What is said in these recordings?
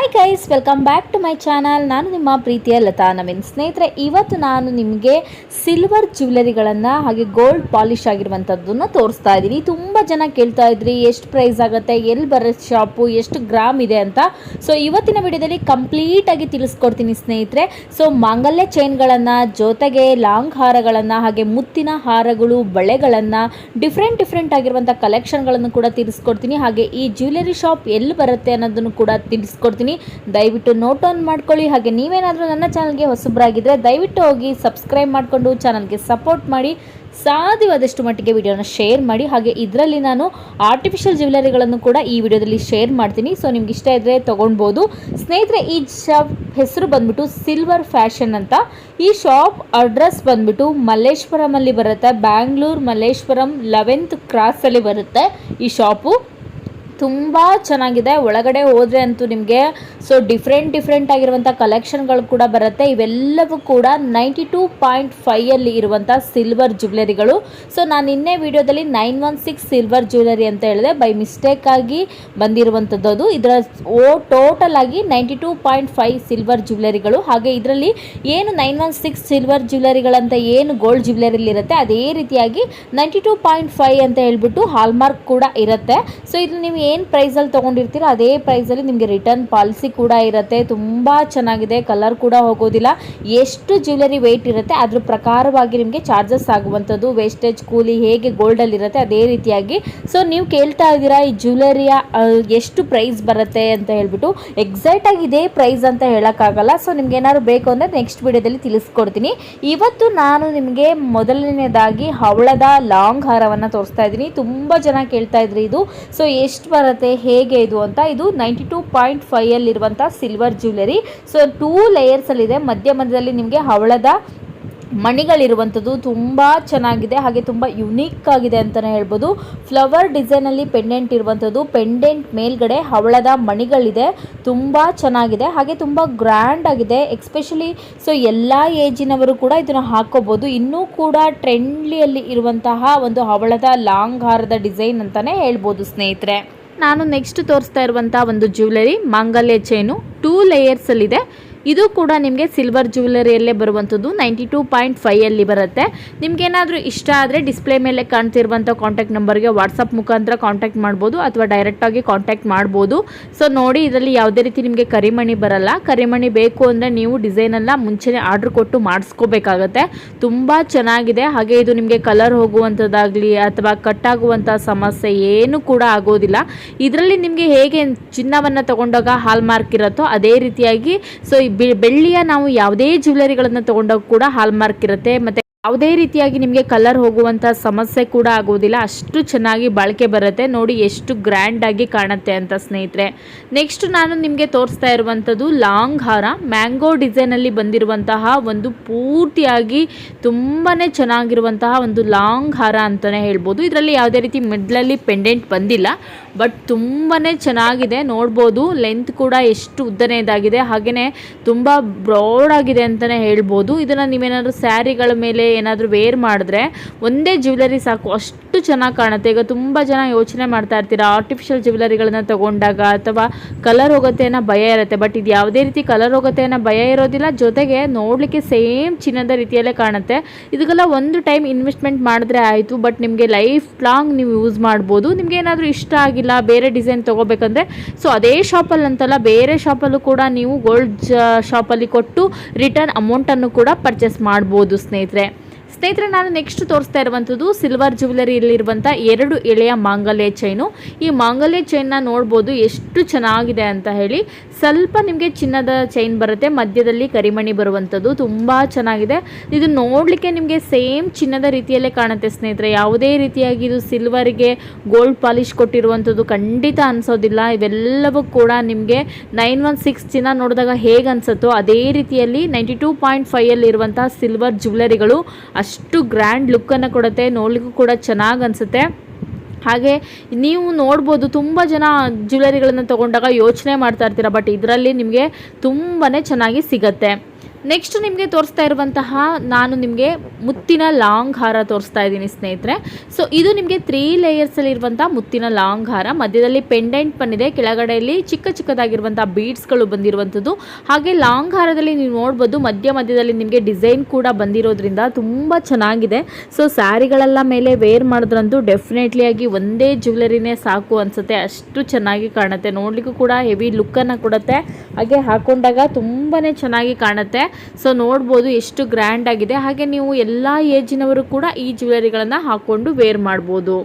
Hi guys welcome back to my channel ನಾನು ನಿಮ್ಮ ಪ್ರೀತಿಯ ಲತಾ ನವೀನ್. ಸ್ನೇಹಿತರೆ, ಇವತ್ತು ನಾನು ನಿಮಗೆ ಸಿಲ್ವರ್ ಜ್ಯುವೆಲರಿಗಳನ್ನು ಹಾಗೆ ಗೋಲ್ಡ್ ಪಾಲಿಶ್ ಆಗಿರುವಂಥದ್ದನ್ನು ತೋರಿಸ್ತಾ ಇದ್ದೀನಿ. ತುಂಬ ಜನ ಕೇಳ್ತಾ ಇದ್ರಿ, ಎಷ್ಟು ಪ್ರೈಸ್ ಆಗುತ್ತೆ, ಎಲ್ಲಿ ಬರೋ ಶಾಪು ಎಷ್ಟು ಗ್ರಾಮ್ ಇದೆ ಅಂತ. ಸೊ ಇವತ್ತಿನ ವಿಡಿಯೋದಲ್ಲಿ ಕಂಪ್ಲೀಟಾಗಿ ತಿಳಿಸ್ಕೊಡ್ತೀನಿ ಸ್ನೇಹಿತರೆ. ಸೊ ಮಾಂಗಲ್ಯ ಚೈನ್ಗಳನ್ನು ಜೊತೆಗೆ ಲಾಂಗ್ ಹಾರಗಳನ್ನು, ಹಾಗೆ ಮುತ್ತಿನ ಹಾರಗಳು, ಬಳೆಗಳನ್ನು ಡಿಫ್ರೆಂಟ್ ಡಿಫ್ರೆಂಟ್ ಆಗಿರುವಂಥ ಕಲೆಕ್ಷನ್ಗಳನ್ನು ಕೂಡ ತಿಳಿಸ್ಕೊಡ್ತೀನಿ. ಹಾಗೆ ಈ ಜ್ಯುವೆಲರಿ ಶಾಪ್ ಎಲ್ಲಿ ಬರುತ್ತೆ ಅನ್ನೋದನ್ನು ಕೂಡ ತಿಳಿಸ್ಕೊಡ್ತೀನಿ. ದಯವಿಟ್ಟು ನೋಟ್ ಆನ್ ಮಾಡ್ಕೊಳ್ಳಿ. ಹಾಗೆ ನೀವೇನಾದರೂ ನನ್ನ ಚಾನಲ್ಗೆ ಹೊಸಬ್ರಾಗಿದ್ದರೆ ದಯವಿಟ್ಟು ಹೋಗಿ ಸಬ್ಸ್ಕ್ರೈಬ್ ಮಾಡಿಕೊಂಡು ಚಾನಲ್ಗೆ ಸಪೋರ್ಟ್ ಮಾಡಿ. ಸಾಧ್ಯವಾದಷ್ಟು ಮಟ್ಟಿಗೆ ವಿಡಿಯೋನ ಶೇರ್ ಮಾಡಿ. ಹಾಗೆ ಇದರಲ್ಲಿ ನಾನು ಆರ್ಟಿಫಿಷಿಯಲ್ ಜ್ಯುವೆಲರಿಗಳನ್ನು ಕೂಡ ಈ ವಿಡಿಯೋದಲ್ಲಿ ಶೇರ್ ಮಾಡ್ತೀನಿ. ಸೊ ನಿಮ್ಗೆ ಇಷ್ಟ ಇದ್ದರೆ ತೊಗೊಳ್ಬೋದು. ಸ್ನೇಹಿತರೆ, ಈ ಶಾಪ್ ಹೆಸರು ಬಂದ್ಬಿಟ್ಟು ಸಿಲ್ವರ್ ಫ್ಯಾಷನ್ ಅಂತ. ಈ ಶಾಪ್ ಅಡ್ರೆಸ್ ಬಂದ್ಬಿಟ್ಟು ಮಲ್ಲೇಶ್ವರಮಲ್ಲಿ ಬರುತ್ತೆ. ಬ್ಯಾಂಗ್ಳೂರ್ ಮಲ್ಲೇಶ್ವರಂ ಲೆವೆಂತ್ ಕ್ರಾಸಲ್ಲಿ ಬರುತ್ತೆ ಈ ಶಾಪು ತುಂಬ ಚೆನ್ನಾಗಿದೆ. ಒಳಗಡೆ ಹೋದರೆ ಅಂತೂ ನಿಮಗೆ ಸೊ ಡಿಫ್ರೆಂಟ್ ಡಿಫ್ರೆಂಟ್ ಆಗಿರುವಂಥ ಕಲೆಕ್ಷನ್ಗಳು ಕೂಡ ಬರುತ್ತೆ. ಇವೆಲ್ಲವೂ ಕೂಡ ನೈಂಟಿ ಟೂ ಪಾಯಿಂಟ್ ಫೈಯಲ್ಲಿ ಇರುವಂಥ ಸಿಲ್ವರ್ ಜ್ಯುವೆಲರಿಗಳು ಸೊ ನಾನು ನಿನ್ನೆ ವಿಡಿಯೋದಲ್ಲಿ nine one six silver jewellery ಅಂತ ಹೇಳಿದೆ. ಬೈ ಮಿಸ್ಟೇಕ್ ಆಗಿ ಬಂದಿರುವಂಥದ್ದು ಇದರ ಓ ಟೋಟಲ್ ಆಗಿ ninety two point five silver ಜ್ಯುವೆಲರಿಗಳು ಹಾಗೆ ಇದರಲ್ಲಿ ಏನು ನೈನ್ ಒನ್ ಸಿಕ್ಸ್ ಸಿಲ್ವರ್ ಜ್ಯುವೆಲರಿಗಳಂತ ಏನು ಗೋಲ್ಡ್ ಜ್ಯುವೆಲರಿಲಿ ಇರುತ್ತೆ, ಅದೇ ರೀತಿಯಾಗಿ ನೈಂಟಿ ಟೂ ಪಾಯಿಂಟ್ ಫೈವ್ ಅಂತ ಹೇಳ್ಬಿಟ್ಟು ಹಾಲ್ಮಾರ್ಕ್ ಕೂಡ ಇರುತ್ತೆ. ಸೊ ಇದು ನೀವು ಏನು ಪ್ರೈಸಲ್ಲಿ ತೊಗೊಂಡಿರ್ತೀರೋ, ಅದೇ ಪ್ರೈಸಲ್ಲಿ ನಿಮಗೆ ರಿಟರ್ನ್ ಪಾಲಿಸಿ ಕೂಡ ಇರುತ್ತೆ. ತುಂಬ ಚೆನ್ನಾಗಿದೆ ಕಲರ್ ಕೂಡ ಹೋಗೋದಿಲ್ಲ. ಎಷ್ಟು ಜ್ಯುವೆಲರಿ ವೆಯ್ಟ್ ಇರುತ್ತೆ, ಅದ್ರ ಪ್ರಕಾರವಾಗಿ ನಿಮಗೆ ಚಾರ್ಜಸ್ ಆಗುವಂಥದ್ದು ವೇಸ್ಟೇಜ್ ಕೂಲಿ ಹೇಗೆ ಗೋಲ್ಡಲ್ಲಿ ಇರುತ್ತೆ, ಅದೇ ರೀತಿಯಾಗಿ. ಸೊ ನೀವು ಕೇಳ್ತಾ ಇದ್ದೀರಾ, ಈ ಜ್ಯುವೆಲರಿಯ ಎಷ್ಟು ಪ್ರೈಸ್ ಬರುತ್ತೆ ಅಂತ ಹೇಳ್ಬಿಟ್ಟು. ಎಕ್ಸಾಕ್ಟಾಗಿ ಇದೇ ಪ್ರೈಸ್ ಅಂತ ಹೇಳೋಕ್ಕಾಗಲ್ಲ. ಸೊ ನಿಮ್ಗೆ ಏನಾದ್ರು ಬೇಕು ಅಂದರೆ ನೆಕ್ಸ್ಟ್ ವಿಡಿಯೋದಲ್ಲಿ ತಿಳಿಸ್ಕೊಡ್ತೀನಿ. ಇವತ್ತು ನಾನು ನಿಮಗೆ ಮೊದಲನೇದಾಗಿ ಹವಳದ ಲಾಂಗ್ ಹಾರವನ್ನು ತೋರಿಸ್ತಾ ಇದ್ದೀನಿ. ತುಂಬ ಜನ ಕೇಳ್ತಾ ಇದ್ರಿ ಇದು. ಸೊ ಎಷ್ಟು ಬರುತ್ತೆ, ಹೇಗೆ ಇದು ಅಂತ ಇದು ನೈಂಟಿ ಟೂ ಪಾಯಿಂಟ್ ಫೈಯಲ್ಲಿರುವಂಥ ಸಿಲ್ವರ್ ಜ್ಯುವೆಲರಿ ಸೊ ಟೂ ಲೇಯರ್ಸಲ್ಲಿದೆ ಮಧ್ಯ ಮಧ್ಯದಲ್ಲಿ ನಿಮಗೆ ಹವಳದ ಮಣಿಗಳಿರುವಂಥದ್ದು ತುಂಬ ಚೆನ್ನಾಗಿದೆ, ಹಾಗೆ ತುಂಬ ಯುನೀಕ್ ಆಗಿದೆ ಅಂತಲೇ ಹೇಳ್ಬೋದು. ಫ್ಲವರ್ ಡಿಸೈನಲ್ಲಿ ಪೆಂಡೆಂಟ್ ಇರುವಂಥದ್ದು ಪೆಂಡೆಂಟ್ ಮೇಲ್ಗಡೆ ಹವಳದ ಮಣಿಗಳಿದೆ, ತುಂಬ ಚೆನ್ನಾಗಿದೆ, ಹಾಗೆ ತುಂಬ ಗ್ರ್ಯಾಂಡ್ ಆಗಿದೆ. ಎಕ್ಸ್ಪೆಷಲಿ ಸೊ ಎಲ್ಲ ಏಜಿನವರು ಕೂಡ ಇದನ್ನು ಹಾಕೋಬೋದು. ಇನ್ನೂ ಕೂಡ ಟ್ರೆಂಡ್ಲಿಯಲ್ಲಿ ಇರುವಂತಹ ಒಂದು ಹವಳದ ಲಾಂಗ್ ಹಾರದ ಡಿಸೈನ್ ಅಂತಲೇ ಹೇಳ್ಬೋದು ಸ್ನೇಹಿತರೆ. ನಾನು ನೆಕ್ಸ್ಟ್ ತೋರಿಸ್ತಾ ಇರುವಂಥ ಒಂದು ಜ್ಯುವೆಲರಿ ಮಾಂಗಲ್ಯ ಚೈನು ಟೂ ಲೇಯರ್ಸಲ್ಲಿದೆ ಇದು ಕೂಡ ನಿಮಗೆ ಸಿಲ್ವರ್ ಜ್ಯುವೆಲರಿಯಲ್ಲೇ ಬರುವಂಥದ್ದು ನೈಂಟಿ ಟೂ ಪಾಯಿಂಟ್ ಫೈಯಲ್ಲಿ ಬರುತ್ತೆ. ನಿಮಗೇನಾದರೂ ಇಷ್ಟ ಆದರೆ ಡಿಸ್ಪ್ಲೇ ಮೇಲೆ ಕಾಣ್ತಿರುವಂಥ ಕಾಂಟ್ಯಾಕ್ಟ್ ನಂಬರ್ಗೆ ವಾಟ್ಸಪ್ ಮುಖಾಂತರ ಕಾಂಟ್ಯಾಕ್ಟ್ ಮಾಡ್ಬೋದು ಅಥವಾ ಡೈರೆಕ್ಟಾಗಿ ಕಾಂಟ್ಯಾಕ್ಟ್ ಮಾಡ್ಬೋದು. ಸೊ ನೋಡಿ, ಇದರಲ್ಲಿ ಯಾವುದೇ ರೀತಿ ನಿಮಗೆ ಕರಿಮಣಿ ಬರಲ್ಲ. ಕರಿಮಣಿ ಬೇಕು ಅಂದರೆ ನೀವು ಡಿಸೈನೆಲ್ಲ ಮುಂಚೆನೇ ಆರ್ಡ್ರ್ ಕೊಟ್ಟು ಮಾಡಿಸ್ಕೋಬೇಕಾಗತ್ತೆ. ತುಂಬ ಚೆನ್ನಾಗಿದೆ. ಹಾಗೆ ಇದು ನಿಮಗೆ ಕಲರ್ ಹೋಗುವಂಥದ್ದಾಗಲಿ ಅಥವಾ ಕಟ್ಟಾಗುವಂಥ ಸಮಸ್ಯೆ ಏನು ಕೂಡ ಆಗೋದಿಲ್ಲ. ಇದರಲ್ಲಿ ನಿಮಗೆ ಹೇಗೆ ಚಿನ್ನವನ್ನು ತಗೊಂಡಾಗ ಹಾಲ್ ಮಾರ್ಕ್ ಇರುತ್ತೋ ಅದೇ ರೀತಿಯಾಗಿ. ಸೊ ಬೆಳ್ಳಿಯ ನಾವು ಯಾವುದೇ ಜ್ಯುವೆಲರಿಗಳನ್ನು ತಗೊಂಡಾಗ ಕೂಡ ಹಾಲ್ಮಾರ್ಕ್ ಇರುತ್ತೆ. ಮತ್ತು ಯಾವುದೇ ರೀತಿಯಾಗಿ ನಿಮಗೆ ಕಲರ್ ಹೋಗುವಂಥ ಸಮಸ್ಯೆ ಕೂಡ ಆಗೋದಿಲ್ಲ ಅಷ್ಟು ಚೆನ್ನಾಗಿ ಬಾಳಿಕೆ ಬರುತ್ತೆ. ನೋಡಿ ಎಷ್ಟು ಗ್ರ್ಯಾಂಡ್ ಆಗಿ ಕಾಣುತ್ತೆ ಅಂತ ಸ್ನೇಹಿತರೆ. ನೆಕ್ಸ್ಟ್ ನಾನು ನಿಮಗೆ ತೋರಿಸ್ತಾ ಇರುವಂಥದ್ದು ಲಾಂಗ್ ಹಾರ. ಮ್ಯಾಂಗೋ ಡಿಸೈನಲ್ಲಿ ಬಂದಿರುವಂತಹ ಒಂದು ಪೂರ್ತಿಯಾಗಿ ತುಂಬಾ ಚೆನ್ನಾಗಿರುವಂತಹ ಒಂದು ಲಾಂಗ್ ಹಾರ ಅಂತಲೇ ಹೇಳ್ಬೋದು. ಇದರಲ್ಲಿ ಯಾವುದೇ ರೀತಿ ಮಿಡ್ಲಲ್ಲಿ ಪೆಂಡೆಂಟ್ ಬಂದಿಲ್ಲ. ಬಟ್ ತುಂಬಾ ಚೆನ್ನಾಗಿದೆ. ನೋಡ್ಬೋದು ಲೆಂತ್ ಕೂಡ ಎಷ್ಟು ಉದ್ದನೇದಾಗಿದೆ ಹಾಗೆಯೇ ತುಂಬ ಬ್ರಾಡ್ ಆಗಿದೆ ಅಂತಲೇ ಹೇಳ್ಬೋದು. ಇದನ್ನು ನೀವೇನಾದರೂ ಸ್ಯಾರಿಗಳ ಮೇಲೆ ಏನಾದರೂ ವೇರ್ ಮಾಡಿದ್ರೆ ಒಂದೇ ಜ್ಯುವೆಲರಿ ಸಾಕು. ಅಷ್ಟು ಚೆನ್ನಾಗಿ ಕಾಣುತ್ತೆ. ಈಗ ತುಂಬ ಜನ ಯೋಚನೆ ಮಾಡ್ತಾ ಇರ್ತೀರ ಆರ್ಟಿಫಿಷಿಯಲ್ ಜ್ಯುವೆಲರಿಗಳನ್ನ ತಗೊಂಡಾಗ ಅಥವಾ ಕಲರ್ ಹೋಗುತ್ತೆ ಅನ್ನೋ ಭಯ ಇರುತ್ತೆ. ಬಟ್ ಇದು ಯಾವುದೇ ರೀತಿ ಕಲರ್ ಹೋಗುತ್ತೆ ಅನ್ನೋ ಭಯ ಇರೋದಿಲ್ಲ. ಜೊತೆಗೆ ನೋಡಲಿಕ್ಕೆ ಸೇಮ್ ಚಿನ್ನದ ರೀತಿಯಲ್ಲೇ ಕಾಣುತ್ತೆ. ಇದಕ್ಕೆಲ್ಲ ಒಂದು ಟೈಮ್ ಇನ್ವೆಸ್ಟ್ಮೆಂಟ್ ಮಾಡಿದ್ರೆ ಆಯಿತು. ಬಟ್ ನಿಮಗೆ ಲೈಫ್ ಲಾಂಗ್ ನೀವು ಯೂಸ್ ಮಾಡ್ಬೋದು. ನಿಮಗೆ ಏನಾದರೂ ಇಷ್ಟ ಆಗಿಲ್ಲ, ಬೇರೆ ಡಿಸೈನ್ ತೊಗೋಬೇಕಂದ್ರೆ ಸೊ ಅದೇ ಶಾಪಲ್ಲಿ ಅಂತಲ್ಲ, ಬೇರೆ ಶಾಪಲ್ಲೂ ಕೂಡ ನೀವು ಗೋಲ್ಡ್ ಶಾಪಲ್ಲಿ ಕೊಟ್ಟು ರಿಟರ್ನ್ ಅಮೌಂಟನ್ನು ಕೂಡ ಪರ್ಚೇಸ್ ಮಾಡ್ಬೋದು ಸ್ನೇಹಿತರೆ. ಸ್ನೇಹಿತರೆ, ನಾನು ನೆಕ್ಸ್ಟ್ ತೋರಿಸ್ತಾ ಇರುವಂಥದ್ದು ಸಿಲ್ವರ್ ಜ್ಯುವೆಲರಿಯಲ್ಲಿರುವಂಥ ಎರಡು ಎಳೆಯ ಮಾಂಗಲ್ಯ ಚೈನು ಈ ಮಾಂಗಲ್ಯ ಚೈನ್ನ ನೋಡ್ಬೋದು ಎಷ್ಟು ಚೆನ್ನಾಗಿದೆ ಅಂತ ಹೇಳಿ. ಸ್ವಲ್ಪ ನಿಮಗೆ ಚಿನ್ನದ ಚೈನ್ ಬರುತ್ತೆ, ಮಧ್ಯದಲ್ಲಿ ಕರಿಮಣಿ ಬರುವಂಥದ್ದು, ತುಂಬ ಚೆನ್ನಾಗಿದೆ. ಇದು ನೋಡಲಿಕ್ಕೆ ನಿಮಗೆ ಸೇಮ್ ಚಿನ್ನದ ರೀತಿಯಲ್ಲೇ ಕಾಣುತ್ತೆ ಸ್ನೇಹಿತರೆ. ಯಾವುದೇ ರೀತಿಯಾಗಿ ಇದು ಸಿಲ್ವರ್ಗೆ ಗೋಲ್ಡ್ ಪಾಲಿಶ್ ಕೊಟ್ಟಿರುವಂಥದ್ದು ಖಂಡಿತ ಅನಿಸೋದಿಲ್ಲ. ಇವೆಲ್ಲವೂ ಕೂಡ ನಿಮಗೆ ನೈನ್ ಒನ್ ಸಿಕ್ಸ್ ಚಿನ್ನ ನೋಡಿದಾಗ ಹೇಗೆ ಅನಿಸುತ್ತೋ, ಅದೇ ರೀತಿಯಲ್ಲಿ ನೈಂಟಿ ಟೂ ಪಾಯಿಂಟ್ ಫೈವಲ್ಲಿರುವಂಥ ಸಿಲ್ವರ್ ಜ್ಯುವೆಲರಿಗಳು ಗ್ರ್ಯಾಂಡ್ ಲುಕ್ಕನ್ನು ಕೊಡುತ್ತೆ, ನೋಡಲಿಕ್ಕೂ ಕೂಡ ಚೆನ್ನಾಗಿ ಅನಿಸುತ್ತೆ. ಹಾಗೆ ನೀವು ನೋಡ್ಬೋದು ತುಂಬ ಜನ ಜ್ಯುವೆಲರಿಗಳನ್ನು ತೊಗೊಂಡಾಗ ಯೋಚನೆ ಮಾಡ್ತಾ ಇರ್ತೀರ ಬಟ್ ಇದರಲ್ಲಿ ನಿಮಗೆ ತುಂಬಾ ಚೆನ್ನಾಗಿ ಸಿಗತ್ತೆ. ನೆಕ್ಸ್ಟ್ ನಿಮಗೆ ತೋರಿಸ್ತಾ ಇರುವಂತಹ ನಾನು ನಿಮಗೆ ಮುತ್ತಿನ ಲಾಂಗ್ ಹಾರ ತೋರಿಸ್ತಾ ಇದ್ದೀನಿ ಸ್ನೇಹಿತರೆ. ಸೊ ಇದು ನಿಮಗೆ ತ್ರೀ ಲೇಯರ್ಸಲ್ಲಿ ಇರುವಂಥ ಮುತ್ತಿನ ಲಾಂಗ್ ಹಾರ ಮಧ್ಯದಲ್ಲಿ ಪೆಂಡೆಂಟ್ ಬಂದಿದೆ, ಕೆಳಗಡೆಯಲ್ಲಿ ಚಿಕ್ಕ ಚಿಕ್ಕದಾಗಿರುವಂಥ ಬೀಡ್ಸ್ಗಳು ಬಂದಿರುವಂಥದ್ದು. ಹಾಗೆ ಲಾಂಗ್ ಹಾರದಲ್ಲಿ ನೀವು ನೋಡ್ಬೋದು, ಮಧ್ಯ ಮಧ್ಯದಲ್ಲಿ ನಿಮಗೆ ಡಿಸೈನ್ ಕೂಡ ಬಂದಿರೋದ್ರಿಂದ ತುಂಬ ಚೆನ್ನಾಗಿದೆ. ಸೊ ಸ್ಯಾರಿಗಳೆಲ್ಲ ಮೇಲೆ ವೇರ್ ಮಾಡಿದ್ರಂತೂ ಡೆಫಿನೆಟ್ಲಿ ಆಗಿ ಒಂದೇ ಜ್ಯುವೆಲರಿನೇ ಸಾಕು ಅನಿಸುತ್ತೆ. ಅಷ್ಟು ಚೆನ್ನಾಗಿ ಕಾಣುತ್ತೆ. ನೋಡಲಿಕ್ಕೂ ಕೂಡ ಹೆವಿ ಲುಕ್ಕನ್ನು ಕೊಡುತ್ತೆ. ಹಾಗೆ ಹಾಕೊಂಡಾಗ ತುಂಬಾ ಚೆನ್ನಾಗಿ ಕಾಣುತ್ತೆ. ಸೊ ನೋಡ್ಬೋದು ಎಷ್ಟು ಗ್ರ್ಯಾಂಡ್ ಆಗಿದೆ. ಹಾಗೆ ನೀವು ಎಲ್ಲ ಏಜಿನವರು ಕೂಡ ಈ ಜ್ಯುವೆಲರಿಗಳನ್ನು ಹಾಕೊಂಡು ವೇರ್ ಮಾಡ್ಬೋದು.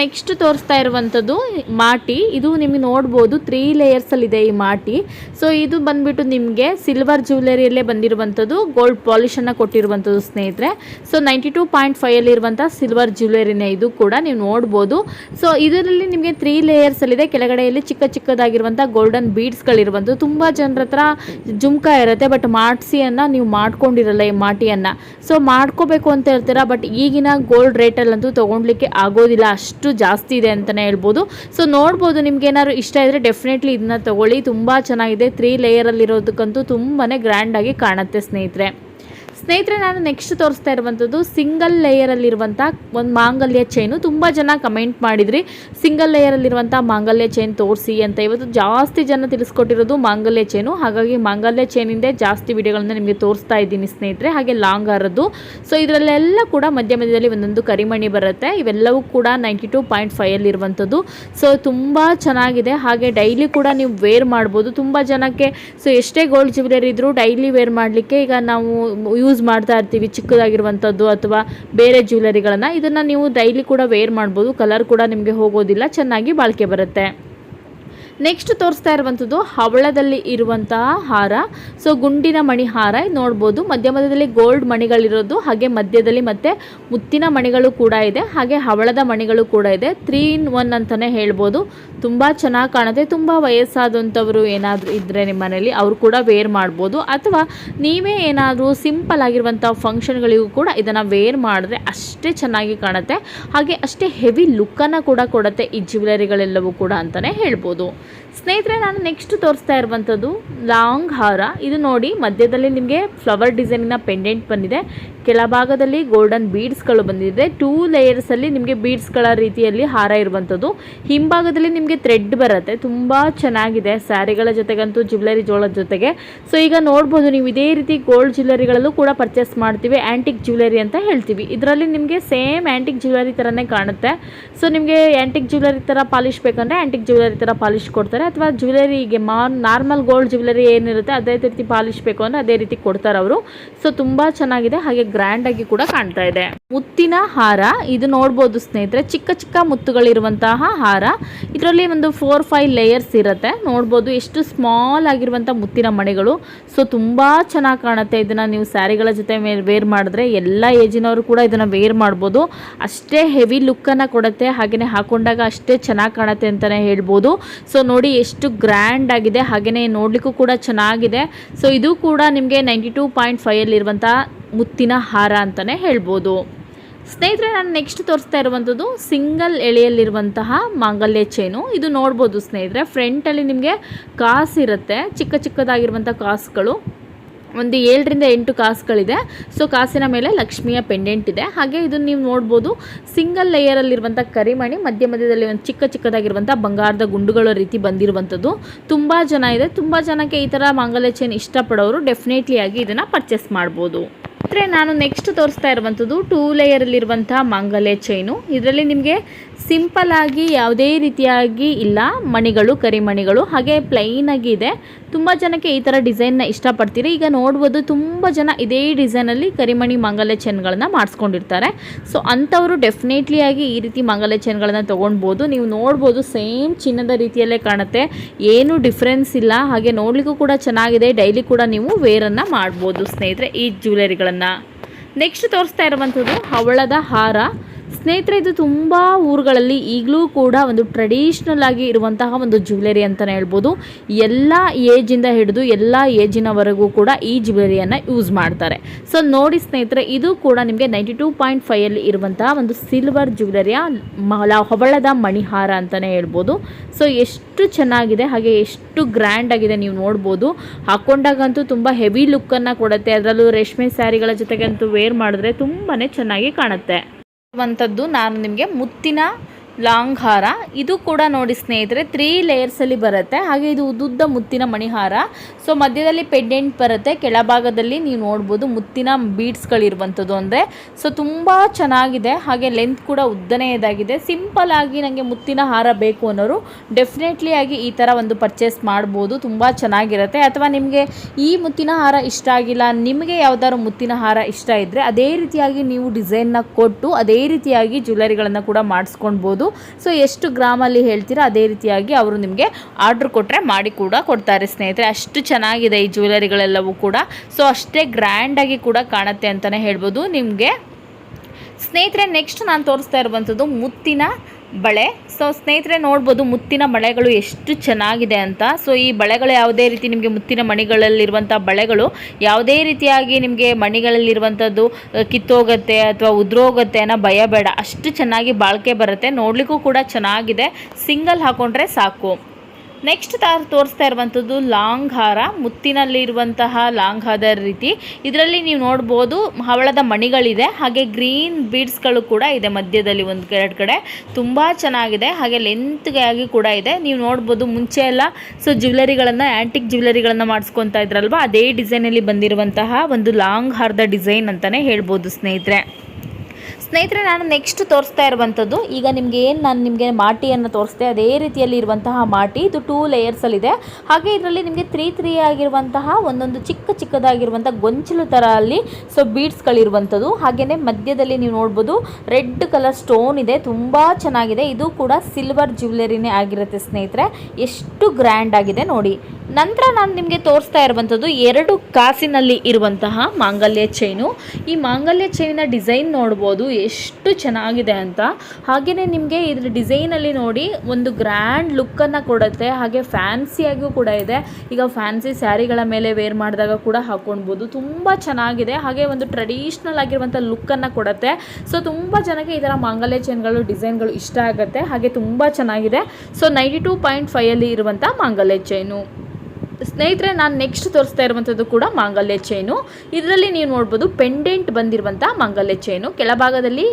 ನೆಕ್ಸ್ಟ್ ತೋರಿಸ್ತಾ ಇರುವಂಥದ್ದು ಮಾಟಿ. ಇದು ನಿಮಗೆ ನೋಡ್ಬೋದು ತ್ರೀ ಲೇಯರ್ಸಲ್ಲಿದೆ ಈ ಮಾಟಿ. ಸೊ ಇದು ಬಂದ್ಬಿಟ್ಟು ನಿಮಗೆ ಸಿಲ್ವರ್ ಜ್ಯುವೆಲರಿಯಲ್ಲೇ ಬಂದಿರುವಂಥದ್ದು ಗೋಲ್ಡ್ ಪಾಲಿಷನ್ನು ಕೊಟ್ಟಿರುವಂಥದ್ದು ಸ್ನೇಹಿತರೆ. ಸೊ ನೈಂಟಿ ಟೂ ಪಾಯಿಂಟ್ ಫೈವಲ್ಲಿರುವಂಥ ಸಿಲ್ವರ್ ಜ್ಯುವೆಲರಿನೇ ಇದು ಕೂಡ ನೀವು ನೋಡ್ಬೋದು. ಸೊ ಇದರಲ್ಲಿ ನಿಮಗೆ ತ್ರೀ ಲೇಯರ್ಸಲ್ಲಿದೆ ಕೆಳಗಡೆಯಲ್ಲಿ ಚಿಕ್ಕ ಚಿಕ್ಕದಾಗಿರುವಂಥ ಗೋಲ್ಡನ್ ಬೀಡ್ಸ್ಗಳಿರುವಂಥದ್ದು ತುಂಬ ಜನರ ಹತ್ರ ಜುಮ್ಕ ಇರುತ್ತೆ ಬಟ್ ಮಾಡಿಸಿಯನ್ನು ನೀವು ಮಾಡ್ಕೊಂಡಿರಲ್ಲ ಈ ಮಾಟಿಯನ್ನು. ಸೊ ಮಾಡ್ಕೋಬೇಕು ಅಂತ ಹೇಳ್ತೀರಾ ಬಟ್ ಈಗಿನ ಗೋಲ್ಡ್ ರೇಟಲ್ಲಂತೂ ತೊಗೊಳ್ಲಿಕ್ಕೆ ಆಗೋದಿಲ್ಲ. ಅಷ್ಟು ಜಾಸ್ತಿ ಇದೆ ಅಂತಲೇ ಹೇಳ್ಬೋದು. ಸೊ ನೋಡ್ಬೋದು ನಿಮ್ಗೆ ಏನಾದ್ರು ಇಷ್ಟ ಇದ್ರೆ ಡೆಫಿನೆಟ್ಲಿ ಇದನ್ನ ತಗೊಳ್ಳಿ. ತುಂಬ ಚೆನ್ನಾಗಿದೆ. ತ್ರೀ ಲೇಯರಲ್ಲಿರೋದಕ್ಕಂತೂ ತುಂಬಾ ಗ್ರ್ಯಾಂಡಾಗಿ ಕಾಣುತ್ತೆ ಸ್ನೇಹಿತರೆ. ಸ್ನೇಹಿತರೆ, ನಾನು ನೆಕ್ಸ್ಟ್ ತೋರಿಸ್ತಾ ಇರುವಂಥದ್ದು ಸಿಂಗಲ್ ಲೇಯರಲ್ಲಿರುವಂಥ ಒಂದು ಮಾಂಗಲ್ಯ ಚೈನು ತುಂಬ ಜನ ಕಮೆಂಟ್ ಮಾಡಿದ್ರಿ ಸಿಂಗಲ್ ಲೇಯರಲ್ಲಿರುವಂಥ ಮಾಂಗಲ್ಯ ಚೈನ್ ತೋರಿಸಿ ಅಂತ. ಇವತ್ತು ಜಾಸ್ತಿ ಜನ ತಿಳಿಸ್ಕೊಟ್ಟಿರೋದು ಮಾಂಗಲ್ಯ ಚೈನು ಹಾಗಾಗಿ ಮಾಂಗಲ್ಯ ಚೈನಿಂದ ಜಾಸ್ತಿ ವಿಡಿಯೋಗಳನ್ನ ನಿಮಗೆ ತೋರಿಸ್ತಾ ಇದ್ದೀನಿ ಸ್ನೇಹಿತರೆ, ಹಾಗೆ ಲಾಂಗ್ ಹಾರದ್ದು ಸೊ ಇದರಲ್ಲೆಲ್ಲ ಕೂಡ ಮಧ್ಯ ಮಧ್ಯದಲ್ಲಿ ಒಂದೊಂದು ಕರಿಮಣಿ ಬರುತ್ತೆ. ಇವೆಲ್ಲವೂ ಕೂಡ ನೈಂಟಿ ಟೂ ಪಾಯಿಂಟ್ ಫೈವಲ್ಲಿರುವಂಥದ್ದು ಸೊ ತುಂಬ ಚೆನ್ನಾಗಿದೆ. ಹಾಗೆ ಡೈಲಿ ಕೂಡ ನೀವು ವೇರ್ ಮಾಡ್ಬೋದು. ತುಂಬ ಜನಕ್ಕೆ ಸೊ ಎಷ್ಟೇ ಗೋಲ್ಡ್ ಜ್ಯುವೆಲರಿ ಇದ್ದರೂ ಡೈಲಿ ವೇರ್ ಮಾಡಲಿಕ್ಕೆ ಈಗ ನಾವು ಯೂಸ್ ಮಾಡ್ತಾ ಇರ್ತೀವಿ ಚಿಕ್ಕದಾಗಿರುವಂಥದ್ದು ಅಥವಾ ಬೇರೆ ಜ್ಯುವೆಲರಿಗಳನ್ನು ಇದನ್ನು ನೀವು ಡೈಲಿ ಕೂಡ ವೇರ್ ಮಾಡ್ಬೋದು. ಕಲರ್ ಕೂಡ ನಿಮಗೆ ಹೋಗೋದಿಲ್ಲ. ಚೆನ್ನಾಗಿ ಬಾಳಿಕೆ ಬರುತ್ತೆ. ನೆಕ್ಸ್ಟ್ ತೋರಿಸ್ತಾ ಇರುವಂಥದ್ದು ಹವಳದಲ್ಲಿ ಇರುವಂತಹ ಹಾರ. ಸೊ ಗುಂಡಿನ ಮಣಿ ಹಾರ ನೋಡ್ಬೋದು. ಮಧ್ಯ ಮಧ್ಯದಲ್ಲಿ ಗೋಲ್ಡ್ ಮಣಿಗಳಿರೋದು, ಹಾಗೆ ಮಧ್ಯದಲ್ಲಿ ಮತ್ತೆ ಮುತ್ತಿನ ಮಣಿಗಳು ಕೂಡ ಇದೆ, ಹಾಗೆ ಹವಳದ ಮಣಿಗಳು ಕೂಡ ಇದೆ. ತ್ರೀ ಇನ್ ಒನ್ ಅಂತಲೇ ಹೇಳ್ಬೋದು. ತುಂಬ ಚೆನ್ನಾಗಿ ಕಾಣುತ್ತೆ. ತುಂಬ ವಯಸ್ಸಾದಂಥವರು ಏನಾದರೂ ಇದ್ದರೆ ನಿಮ್ಮ ಮನೇಲಿ, ಅವರು ಕೂಡ ವೇರ್ ಮಾಡ್ಬೋದು. ಅಥವಾ ನೀವೇ ಏನಾದರೂ ಸಿಂಪಲ್ ಆಗಿರುವಂಥ ಫಂಕ್ಷನ್ಗಳಿಗೂ ಕೂಡ ಇದನ್ನು ವೇರ್ ಮಾಡಿದ್ರೆ ಅಷ್ಟೇ ಚೆನ್ನಾಗಿ ಕಾಣುತ್ತೆ. ಹಾಗೆ ಅಷ್ಟೇ ಹೆವಿ ಲುಕ್ಕನ್ನು ಕೂಡ ಕೊಡುತ್ತೆ ಈ ಜ್ಯುವೆಲರಿಗಳೆಲ್ಲವೂ ಕೂಡ ಅಂತಲೇ ಹೇಳ್ಬೋದು. ಸ್ನೇಹಿತರೆ, ನಾನು ನೆಕ್ಸ್ಟ್ ತೋರಿಸ್ತಾ ಇರುವಂಥದ್ದು ಲಾಂಗ್ ಹಾರ. ಇದು ನೋಡಿ ಮಧ್ಯದಲ್ಲಿ ನಿಮಗೆ ಫ್ಲವರ್ ಡಿಸೈನಿನ ಪೆಂಡೆಂಟ್ ಬಂದಿದೆ. ಕೆಳಭಾಗದಲ್ಲಿ ಗೋಲ್ಡನ್ ಬೀಡ್ಸ್ಗಳು ಬಂದಿದೆ. ಟೂ ಲೇಯರ್ಸಲ್ಲಿ ನಿಮಗೆ ಬೀಡ್ಸ್ಗಳ ರೀತಿಯಲ್ಲಿ ಹಾರ ಇರುವಂಥದ್ದು ಹಿಂಭಾಗದಲ್ಲಿ ನಿಮಗೆ ಥ್ರೆಡ್ ಬರುತ್ತೆ. ತುಂಬ ಚೆನ್ನಾಗಿದೆ ಸ್ಯಾರಿಗಳ ಜೊತೆಗಂತೂ ಜ್ಯುವೆಲರಿ ಜೋಳದ ಜೊತೆಗೆ. ಸೊ ಈಗ ನೋಡ್ಬೋದು ನೀವು ಇದೇ ರೀತಿ ಗೋಲ್ಡ್ ಜ್ಯುವೆಲರಿಗಳಲ್ಲೂ ಕೂಡ ಪರ್ಚೇಸ್ ಮಾಡ್ತೀವಿ. ಆ್ಯಂಟಿಕ್ ಜ್ಯುವೆಲರಿ ಅಂತ ಹೇಳ್ತೀವಿ. ಇದರಲ್ಲಿ ನಿಮಗೆ ಸೇಮ್ ಆ್ಯಂಟಿಕ್ ಜ್ಯುವೆಲರಿ ಥರನೇ ಕಾಣುತ್ತೆ. ಸೊ ನಿಮಗೆ ಆ್ಯಂಟಿಕ್ ಜ್ಯುವೆಲರಿ ಥರ ಪಾಲಿಶ್ ಬೇಕಂದರೆ ಆ್ಯಂಟಿಕ್ ಜ್ಯುವೆಲರಿ ಥರ ಪಾಲಿಶ್ ಕೊಡ್ತಾರೆ. ಅಥವಾ ಜ್ಯುವೆಲರಿಗೆ ಮಾ ನಾರ್ಮಲ್ ಗೋಲ್ಡ್ ಜ್ಯುವೆಲರಿ ಏನಿರುತ್ತೆ, ಅದೇ ರೀತಿ ಪಾಲಿಶ್ ಬೇಕು ಅಂದರೆ ಅದೇ ರೀತಿ ಕೊಡ್ತಾರೆ ಅವರು. ಸೊ ತುಂಬ ಚೆನ್ನಾಗಿದೆ. ಹಾಗೆ ಗ್ರ್ಯಾಂಡ್ ಆಗಿ ಕೂಡ ಕಾಣ್ತಾ ಇದೆ. ಮುತ್ತಿನ ಹಾರ, ಇದು ನೋಡ್ಬೋದು ಸ್ನೇಹಿತರೆ, ಚಿಕ್ಕ ಚಿಕ್ಕ ಮುತ್ತುಗಳಿರುವಂತಹ ಹಾರ. ಇದರಲ್ಲಿ ಒಂದು ಫೋರ್ ಫೈವ್ ಲೇಯರ್ಸ್ ಇರುತ್ತೆ. ನೋಡ್ಬೋದು ಎಷ್ಟು ಸ್ಮಾಲ್ ಆಗಿರುವಂತಹ ಮುತ್ತಿನ ಮಣಿಗಳು. ಸೊ ತುಂಬಾ ಚೆನ್ನಾಗಿ ಕಾಣುತ್ತೆ ಇದನ್ನ ನೀವು ಸ್ಯಾರಿಗಳ ಜೊತೆ ವೇರ್ ಮಾಡಿದ್ರೆ. ಎಲ್ಲ ಏಜಿನವರು ಕೂಡ ಇದನ್ನ ವೇರ್ ಮಾಡ್ಬೋದು. ಅಷ್ಟೇ ಹೆವಿ ಲುಕ್ಕನ್ನು ಕೊಡುತ್ತೆ. ಹಾಗೆಯೇ ಹಾಕೊಂಡಾಗ ಅಷ್ಟೇ ಚೆನ್ನಾಗಿ ಕಾಣುತ್ತೆ ಅಂತಾನೆ ಹೇಳ್ಬೋದು. ಸೊ ನೋಡಿ ಎಷ್ಟು ಗ್ರ್ಯಾಂಡ್ ಆಗಿದೆ. ಹಾಗೆಯೇ ನೋಡಲಿಕ್ಕೂ ಕೂಡ ಚೆನ್ನಾಗಿದೆ. ಸೊ ಇದು ಕೂಡ ನಿಮಗೆ ನೈಂಟಿ ಟೂ ಪಾಯಿಂಟ್ ಫೈವಲ್ಲಿರುವಂಥ ಮುತ್ತಿನ ಹಾರ ಅಂತಲೇ ಹೇಳ್ಬೋದು. ಸ್ನೇಹಿತರೆ, ನಾನು ನೆಕ್ಸ್ಟ್ ತೋರಿಸ್ತಾ ಇರುವಂಥದ್ದು ಸಿಂಗಲ್ ಎಳೆಯಲ್ಲಿರುವಂತಹ ಮಾಂಗಲ್ಯ ಚೈನು ಇದು ನೋಡ್ಬೋದು ಸ್ನೇಹಿತರೆ ಫ್ರಂಟಲ್ಲಿ ನಿಮಗೆ ಕಾಸಿರುತ್ತೆ ಚಿಕ್ಕ ಚಿಕ್ಕದಾಗಿರುವಂಥ ಕಾಸುಗಳು. ಒಂದು ಏಳರಿಂದ ಎಂಟು ಕಾಸುಗಳಿದೆ. ಸೊ ಕಾಸಿನ ಮೇಲೆ ಲಕ್ಷ್ಮಿಯ ಪೆಂಡೆಂಟ್ ಇದೆ. ಹಾಗೆ ಇದನ್ನು ನೀವು ನೋಡ್ಬೋದು ಸಿಂಗಲ್ ಲೇಯರಲ್ಲಿರುವಂಥ ಕರಿಮಣಿ, ಮಧ್ಯ ಮಧ್ಯದಲ್ಲಿ ಒಂದು ಚಿಕ್ಕ ಚಿಕ್ಕದಾಗಿರುವಂಥ ಬಂಗಾರದ ಗುಂಡುಗಳ ರೀತಿ ಬಂದಿರುವಂಥದ್ದು. ತುಂಬ ಜನ ಇದೆ. ತುಂಬ ಜನಕ್ಕೆ ಈ ಥರ ಮಾಂಗಲ್ಯ ಚೈನ್ ಇಷ್ಟಪಡೋರು ಡೆಫಿನೆಟ್ಲಿ ಆಗಿ ಇದನ್ನು ಪರ್ಚೇಸ್ ಮಾಡ್ಬೋದು. ಅಂದರೆ ನಾನು ನೆಕ್ಸ್ಟ್ ತೋರಿಸ್ತಾ ಇರುವಂಥದ್ದು ಟೂ ಲೇಯರಲ್ಲಿರುವಂಥ ಮಾಂಗಲ್ಯ ಚೈನು ಇದರಲ್ಲಿ ನಿಮಗೆ ಸಿಂಪಲ್ ಆಗಿ ಯಾವುದೇ ರೀತಿಯಾಗಿ ಇಲ್ಲ. ಮಣಿಗಳು ಕರಿಮಣಿಗಳು ಹಾಗೆ ಪ್ಲೈನಾಗಿ ಇದೆ. ತುಂಬ ಜನಕ್ಕೆ ಈ ಥರ ಡಿಸೈನ್ನ ಇಷ್ಟಪಡ್ತೀರಿ. ಈಗ ನೋಡ್ಬೋದು ತುಂಬ ಜನ ಇದೇ ಡಿಸೈನಲ್ಲಿ ಕರಿಮಣಿ ಮಂಗಲ್ಯ ಚೈನ್ಗಳನ್ನ ಮಾಡಿಸ್ಕೊಂಡಿರ್ತಾರೆ. ಸೊ ಅಂಥವರು ಡೆಫಿನೆಟ್ಲಿ ಆಗಿ ಈ ರೀತಿ ಮಂಗಲ್ಯ ಚೈನ್ಗಳನ್ನ ತೊಗೊಳ್ಬೋದು ನೀವು ನೋಡ್ಬೋದು ಸೇಮ್ ಚಿನ್ನದ ರೀತಿಯಲ್ಲೇ ಕಾಣುತ್ತೆ. ಏನು ಡಿಫ್ರೆನ್ಸ್ ಇಲ್ಲ. ಹಾಗೆ ನೋಡಲಿಕ್ಕೂ ಕೂಡ ಚೆನ್ನಾಗಿದೆ. ಡೈಲಿ ಕೂಡ ನೀವು ವೇರನ್ನು ಮಾಡ್ಬೋದು ಸ್ನೇಹಿತರೆ ಈ ಜ್ಯುವೆಲರಿಗಳನ್ನು ನೆಕ್ಸ್ಟ್ ತೋರಿಸ್ತಾ ಇರುವಂಥದ್ದು ಹವಳದ ಹಾರ. ಸ್ನೇಹಿತರೆ, ಇದು ತುಂಬ ಊರುಗಳಲ್ಲಿ ಈಗಲೂ ಕೂಡ ಒಂದು ಟ್ರೆಡಿಷ್ನಲ್ ಆಗಿ ಇರುವಂತಹ ಒಂದು ಜ್ಯುವೆಲರಿ ಅಂತಲೇ ಹೇಳ್ಬೋದು. ಎಲ್ಲ ಏಜಿಂದ ಹಿಡಿದು ಎಲ್ಲ ಏಜಿನವರೆಗೂ ಕೂಡ ಈ ಜ್ಯುವೆಲರಿಯನ್ನು ಯೂಸ್ ಮಾಡ್ತಾರೆ. ಸೊ ನೋಡಿ ಸ್ನೇಹಿತರೆ, ಇದು ಕೂಡ ನಿಮಗೆ ನೈಂಟಿ ಟೂ ಪಾಯಿಂಟ್ ಫೈವಲ್ಲಿ ಇರುವಂತಹ ಒಂದು ಸಿಲ್ವರ್ ಜ್ಯುವೆಲರಿಯ ಮಲ ಹೊಬಳದ ಮಣಿಹಾರ ಅಂತಲೇ ಹೇಳ್ಬೋದು. ಸೊ ಎಷ್ಟು ಚೆನ್ನಾಗಿದೆ, ಹಾಗೆ ಎಷ್ಟು ಗ್ರ್ಯಾಂಡ್ ಆಗಿದೆ ನೀವು ನೋಡ್ಬೋದು. ಹಾಕೊಂಡಾಗಂತೂ ತುಂಬ ಹೆವಿ ಲುಕ್ಕನ್ನು ಕೊಡುತ್ತೆ. ಅದರಲ್ಲೂ ರೇಷ್ಮೆ ಸ್ಯಾರಿಗಳ ಜೊತೆಗಂತೂ ವೇರ್ ಮಾಡಿದ್ರೆ ತುಂಬಾ ಚೆನ್ನಾಗಿ ಕಾಣುತ್ತೆ. ಇರುವಂಥದ್ದು ನಾನು ನಿಮಗೆ ಮುತ್ತಿನ ಲಾಂಗ್ ಹಾರ ಇದು ಕೂಡ ನೋಡಿ ಸ್ನೇಹಿತರೆ ತ್ರೀ ಲೇಯರ್ಸಲ್ಲಿ ಬರುತ್ತೆ. ಹಾಗೆ ಇದು ಉದ್ದುದ್ದ ಮುತ್ತಿನ ಮಣಿಹಾರ. ಸೊ ಮಧ್ಯದಲ್ಲಿ ಪೆಂಡೆಂಟ್ ಬರುತ್ತೆ. ಕೆಳಭಾಗದಲ್ಲಿ ನೀವು ನೋಡ್ಬೋದು ಮುತ್ತಿನ ಬೀಡ್ಸ್ಗಳಿರುವಂಥದ್ದು ಅಂದರೆ. ಸೊ ತುಂಬ ಚೆನ್ನಾಗಿದೆ. ಹಾಗೆ ಲೆಂತ್ ಕೂಡ ಉದ್ದನೆಯದಾಗಿದೆ ಸಿಂಪಲ್ ಆಗಿ ನನಗೆ ಮುತ್ತಿನ ಹಾರ ಬೇಕು ಅನ್ನೋರು ಡೆಫಿನೆಟ್ಲಿ ಆಗಿ ಈ ಥರ ಒಂದು ಪರ್ಚೇಸ್ ಮಾಡ್ಬೋದು. ತುಂಬ ಚೆನ್ನಾಗಿರುತ್ತೆ. ಅಥವಾ ನಿಮಗೆ ಈ ಮುತ್ತಿನ ಹಾರ ಇಷ್ಟ ಆಗಿಲ್ಲ, ನಿಮಗೆ ಯಾವ್ದಾದ್ರು ಮುತ್ತಿನ ಹಾರ ಇಷ್ಟ ಇದ್ದರೆ ಅದೇ ರೀತಿಯಾಗಿ ನೀವು ಡಿಸೈನ್ನ ಕೊಟ್ಟು, ಅದೇ ರೀತಿಯಾಗಿ ಜ್ಯುವೆಲರಿಗಳನ್ನು ಕೂಡ ಮಾಡಿಸ್ಕೊಳ್ಬೋದು ಸೊ ಎಷ್ಟು ಗ್ರಾಮಲ್ಲಿ ಹೇಳ್ತೀರಾ, ಅದೇ ರೀತಿಯಾಗಿ ಅವರು ನಿಮಗೆ ಆರ್ಡ್ರ್ ಕೊಟ್ಟರೆ ಮಾಡಿ ಕೂಡ ಕೊಡ್ತಾರೆ ಸ್ನೇಹಿತರೆ. ಅಷ್ಟು ಚೆನ್ನಾಗಿದೆ ಈ ಜ್ಯುವೆಲರಿಗಳೆಲ್ಲವೂ ಕೂಡ. ಸೊ ಅಷ್ಟೇ ಗ್ರ್ಯಾಂಡಾಗಿ ಕೂಡ ಕಾಣುತ್ತೆ ಅಂತಲೇ ಹೇಳ್ಬೋದು. ನಿಮಗೆ ಸ್ನೇಹಿತರೆ ನೆಕ್ಸ್ಟ್ ನಾನು ತೋರಿಸ್ತಾ ಇರುವಂಥದ್ದು ಮುತ್ತಿನ ಬಳೆ. ಸೊ ಸ್ನೇಹಿತರೆ, ನೋಡ್ಬೋದು ಮುತ್ತಿನ ಬಳೆಗಳು ಎಷ್ಟು ಚೆನ್ನಾಗಿದೆ ಅಂತ. ಸೊ ಈ ಬಳೆಗಳು ಯಾವುದೇ ರೀತಿ ನಿಮಗೆ ಮುತ್ತಿನ ಮಣಿಗಳಲ್ಲಿರುವಂಥ ಬಳೆಗಳು, ಯಾವುದೇ ರೀತಿಯಾಗಿ ನಿಮಗೆ ಮಣಿಗಳಲ್ಲಿರುವಂಥದ್ದು ಕಿತ್ತೋಗತ್ತೆ ಅಥವಾ ಉದುರೋಗುತ್ತೆ ಅನ್ನೋ ಭಯ ಬೇಡ. ಅಷ್ಟು ಚೆನ್ನಾಗಿ ಬಾಳಿಕೆ ಬರುತ್ತೆ. ನೋಡಲಿಕ್ಕೂ ಕೂಡ ಚೆನ್ನಾಗಿದೆ. ಸಿಂಗಲ್ ಹಾಕೊಂಡ್ರೆ ಸಾಕು. ನೆಕ್ಸ್ಟ್ ತಾ ತೋರಿಸ್ತಾ ಇರುವಂಥದ್ದು ಲಾಂಗ್ ಹಾರ ಮುತ್ತಿನಲ್ಲಿ ಇರುವಂತಹ ಲಾಂಗ್ ಹಾರದ ರೀತಿ. ಇದರಲ್ಲಿ ನೀವು ನೋಡ್ಬೋದು ಹವಳದ ಮಣಿಗಳಿದೆ, ಹಾಗೆ ಗ್ರೀನ್ ಬೀಡ್ಸ್ಗಳು ಕೂಡ ಇದೆ ಮಧ್ಯದಲ್ಲಿ ಒಂದು ಎರಡು ಕಡೆ. ತುಂಬ ಚೆನ್ನಾಗಿದೆ, ಹಾಗೆ ಲೆಂತ್ಗೆ ಆಗಿ ಕೂಡ ಇದೆ. ನೀವು ನೋಡ್ಬೋದು ಮುಂಚೆ ಎಲ್ಲ, ಸೊ ಜ್ಯುವೆಲರಿಗಳನ್ನು ಆ್ಯಂಟಿಕ್ ಜ್ಯುವೆಲರಿಗಳನ್ನು ಮಾಡಿಸ್ಕೊತಾ ಇದ್ರಲ್ವ, ಅದೇ ಡಿಸೈನಲ್ಲಿ ಬಂದಿರುವಂತಹ ಒಂದು ಲಾಂಗ್ ಹಾರದ ಡಿಸೈನ್ ಅಂತಲೇ ಹೇಳ್ಬೋದು ಸ್ನೇಹಿತರೆ. ಸ್ನೇಹಿತರೆ, ನಾನು ನೆಕ್ಸ್ಟ್ ತೋರಿಸ್ತಾ ಇರುವಂಥದ್ದು. ಈಗ ನಿಮಗೆ ಏನು ನಾನು ನಿಮಗೆ ಮಾಟಿಯನ್ನು ತೋರಿಸ್ದೆ, ಅದೇ ರೀತಿಯಲ್ಲಿ ಇರುವಂತಹ ಮಾಟಿ. ಇದು ಟೂ ಲೇಯರ್ಸಲ್ಲಿದೆ ಹಾಗೆ ಇದರಲ್ಲಿ ನಿಮಗೆ ತ್ರೀ ತ್ರೀ ಆಗಿರುವಂತಹ ಒಂದೊಂದು ಚಿಕ್ಕ ಚಿಕ್ಕದಾಗಿರುವಂಥ ಗೊಂಚಲು ಥರ ಅಲ್ಲಿ ಸೊ ಬೀಡ್ಸ್ಗಳಿರುವಂಥದ್ದು ಹಾಗೆಯೇ ಮಧ್ಯದಲ್ಲಿ ನೀವು ನೋಡ್ಬೋದು, ರೆಡ್ ಕಲರ್ ಸ್ಟೋನ್ ಇದೆ, ತುಂಬ ಚೆನ್ನಾಗಿದೆ. ಇದು ಕೂಡ ಸಿಲ್ವರ್ ಜ್ಯುವೆಲರಿನೇ ಆಗಿರುತ್ತೆ ಸ್ನೇಹಿತರೆ. ಎಷ್ಟು ಗ್ರ್ಯಾಂಡ್ ಆಗಿದೆ ನೋಡಿ. ನಂತರ ನಾನು ನಿಮಗೆ ತೋರಿಸ್ತಾ ಇರುವಂಥದ್ದು ಎರಡು ಕಾಸಿನಲ್ಲಿ ಇರುವಂತಹ ಮಾಂಗಲ್ಯ ಚೈನು ಈ ಮಾಂಗಲ್ಯ ಚೈನಿನ ಡಿಸೈನ್ ನೋಡ್ಬೋದು ಎಷ್ಟು ಚೆನ್ನಾಗಿದೆ ಅಂತ. ಹಾಗೆಯೇ ನಿಮಗೆ ಇದ್ರ ಡಿಸೈನಲ್ಲಿ ನೋಡಿ ಒಂದು ಗ್ರ್ಯಾಂಡ್ ಲುಕ್ಕನ್ನು ಕೊಡುತ್ತೆ. ಹಾಗೆ ಫ್ಯಾನ್ಸಿಯಾಗೂ ಕೂಡ ಇದೆ. ಈಗ ಫ್ಯಾನ್ಸಿ ಸ್ಯಾರಿಗಳ ಮೇಲೆ ವೇರ್ ಮಾಡಿದಾಗ ಕೂಡ ಹಾಕ್ಕೊಳ್ಬೋದು ತುಂಬ ಚೆನ್ನಾಗಿದೆ. ಹಾಗೆ ಒಂದು ಟ್ರೆಡಿಷ್ನಲ್ ಆಗಿರುವಂಥ ಲುಕ್ಕನ್ನು ಕೊಡುತ್ತೆ. ಸೊ ತುಂಬ ಜನಕ್ಕೆ ಈ ಥರ ಮಾಂಗಲ್ಯ ಚೈನ್ಗಳು ಡಿಸೈನ್ಗಳು ಇಷ್ಟ ಆಗುತ್ತೆ. ಹಾಗೆ ತುಂಬ ಚೆನ್ನಾಗಿದೆ. ಸೊ ನೈಂಟಿ ಟೂ ಪಾಯಿಂಟ್ ಫೈಯಲ್ಲಿ ಇರುವಂಥ ಮಾಂಗಲ್ಯ ಚೈನು ಸ್ನೇಹಿತರೆ, ನಾನು ನೆಕ್ಸ್ಟ್ ತೋರಿಸ್ತಾ ಇರುವಂಥದ್ದು ಕೂಡ ಮಾಂಗಲ್ಯ ಚೈನು ಇದರಲ್ಲಿ ನೀವು ನೋಡ್ಬೋದು ಪೆಂಡೆಂಟ್ ಬಂದಿರುವಂಥ ಮಾಂಗಲ್ಯ ಚೈನು ಕೆಳಭಾಗದಲ್ಲಿ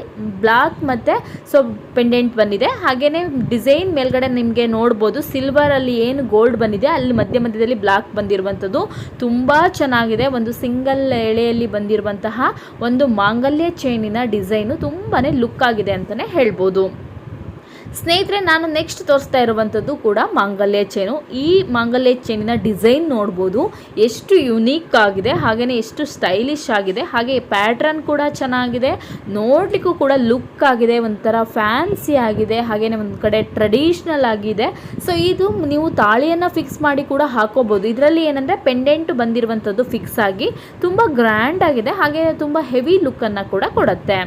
ಬ್ಲಾಕ್ ಮತ್ತು ಸೊ ಪೆಂಡೆಂಟ್ ಬಂದಿದೆ. ಹಾಗೆಯೇ ಡಿಸೈನ್ ಮೇಲ್ಗಡೆ ನಿಮಗೆ ನೋಡ್ಬೋದು ಸಿಲ್ವರಲ್ಲಿ ಏನು ಗೋಲ್ಡ್ ಬಂದಿದೆ, ಅಲ್ಲಿ ಮಧ್ಯ ಮಧ್ಯದಲ್ಲಿ ಬ್ಲಾಕ್ ಬಂದಿರುವಂಥದ್ದು ತುಂಬ ಚೆನ್ನಾಗಿದೆ. ಒಂದು ಸಿಂಗಲ್ ಎಳೆಯಲ್ಲಿ ಬಂದಿರುವಂತಹ ಒಂದು ಮಾಂಗಲ್ಯ ಚೈನಿನ ಡಿಸೈನು ತುಂಬಾ ಲುಕ್ ಆಗಿದೆ ಅಂತಲೇ ಹೇಳ್ಬೋದು. ಸ್ನೇಹಿತರೆ, ನಾನು ನೆಕ್ಸ್ಟ್ ತೋರಿಸ್ತಾ ಇರುವಂಥದ್ದು ಕೂಡ ಮಾಂಗಲ್ಯ ಚೈನು ಈ ಮಾಂಗಲ್ಯ ಚೈನಿನ ಡಿಸೈನ್ ನೋಡ್ಬೋದು. ಎಷ್ಟು ಯುನೀಕ್ ಆಗಿದೆ ಹಾಗೆಯೇ ಎಷ್ಟು ಸ್ಟೈಲಿಶ್ ಆಗಿದೆ, ಹಾಗೆ ಪ್ಯಾಟ್ರನ್ ಕೂಡ ಚೆನ್ನಾಗಿದೆ. ನೋಡಲಿಕ್ಕೂ ಕೂಡ ಲುಕ್ ಆಗಿದೆ, ಒಂಥರ ಫ್ಯಾನ್ಸಿ ಆಗಿದೆ ಹಾಗೆಯೇ ಒಂದು ಕಡೆ ಟ್ರೆಡಿಷ್ನಲ್ ಆಗಿದೆ. ಸೊ ಇದು ನೀವು ತಾಳಿಯನ್ನು ಫಿಕ್ಸ್ ಮಾಡಿ ಕೂಡ ಹಾಕೋಬೋದು. ಇದರಲ್ಲಿ ಏನಂದರೆ ಪೆಂಡೆಂಟ್ ಬಂದಿರುವಂಥದ್ದು ಫಿಕ್ಸ್ ಆಗಿ ತುಂಬ ಗ್ರ್ಯಾಂಡ್ ಆಗಿದೆ ಹಾಗೆ ತುಂಬ ಹೆವಿ ಲುಕ್ಕನ್ನು ಕೂಡ ಕೊಡುತ್ತೆ.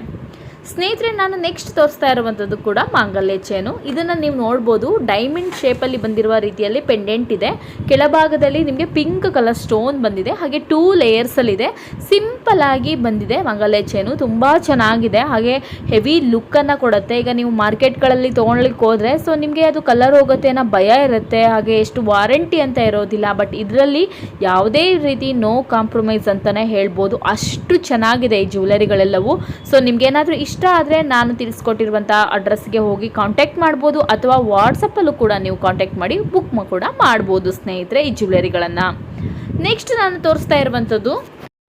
ಸ್ನೇಹಿತರೆ, ನಾನು ನೆಕ್ಸ್ಟ್ ತೋರಿಸ್ತಾ ಇರುವಂಥದ್ದು ಕೂಡ ಮಾಂಗಲ್ಯ ಚೇನು ಇದನ್ನು ನೀವು ನೋಡ್ಬೋದು ಡೈಮಂಡ್ ಶೇಪಲ್ಲಿ ಬಂದಿರುವ ರೀತಿಯಲ್ಲಿ ಪೆಂಡೆಂಟ್ ಇದೆ. ಕೆಳಭಾಗದಲ್ಲಿ ನಿಮಗೆ ಪಿಂಕ್ ಕಲರ್ ಸ್ಟೋನ್ ಬಂದಿದೆ. ಹಾಗೆ ಟೂ ಲೇಯರ್ಸಲ್ಲಿದೆ ಸಿಂಪಲ್ ಆಗಿ ಬಂದಿದೆ ಮಾಂಗಲ್ಯ ಚೇನು ತುಂಬ ಚೆನ್ನಾಗಿದೆ. ಹಾಗೆ ಹೆವಿ ಲುಕ್ಕನ್ನು ಕೊಡುತ್ತೆ. ಈಗ ನೀವು ಮಾರ್ಕೆಟ್ಗಳಲ್ಲಿ ತೊಗೊಳ್ಲಿಕ್ಕೆ ಹೋದರೆ ಸೊ ನಿಮಗೆ ಅದು ಕಲರ್ ಹೋಗುತ್ತೆ ಅನ್ನೋ ಭಯ ಇರುತ್ತೆ, ಹಾಗೆ ಎಷ್ಟು ವಾರಂಟಿ ಅಂತ ಇರೋದಿಲ್ಲ. ಬಟ್ ಇದರಲ್ಲಿ ಯಾವುದೇ ರೀತಿ ನೋ ಕಾಂಪ್ರಮೈಸ್ ಅಂತಲೇ ಹೇಳ್ಬೋದು. ಅಷ್ಟು ಚೆನ್ನಾಗಿದೆ ಈ ಜ್ಯುವೆಲರಿಗಳೆಲ್ಲವೂ ಸೊ ನಿಮಗೇನಾದರೂ ಇಷ್ಟ ಆದರೆ ನಾನು ತಿಳಿಸ್ಕೊಟ್ಟಿರುವಂಥ ಅಡ್ರೆಸ್ಗೆ ಹೋಗಿ ಕಾಂಟ್ಯಾಕ್ಟ್ ಮಾಡ್ಬೋದು ಅಥವಾ ವಾಟ್ಸಪ್ಪಲ್ಲೂ ಕೂಡ ನೀವು ಕಾಂಟ್ಯಾಕ್ಟ್ ಮಾಡಿ ಬುಕ್ ಕೂಡ ಮಾಡ್ಬೋದು ಸ್ನೇಹಿತರೆ ಈ ಜ್ಯುವೆಲರಿಗಳನ್ನು ನೆಕ್ಸ್ಟ್ ನಾನು ತೋರಿಸ್ತಾ ಇರುವಂಥದ್ದು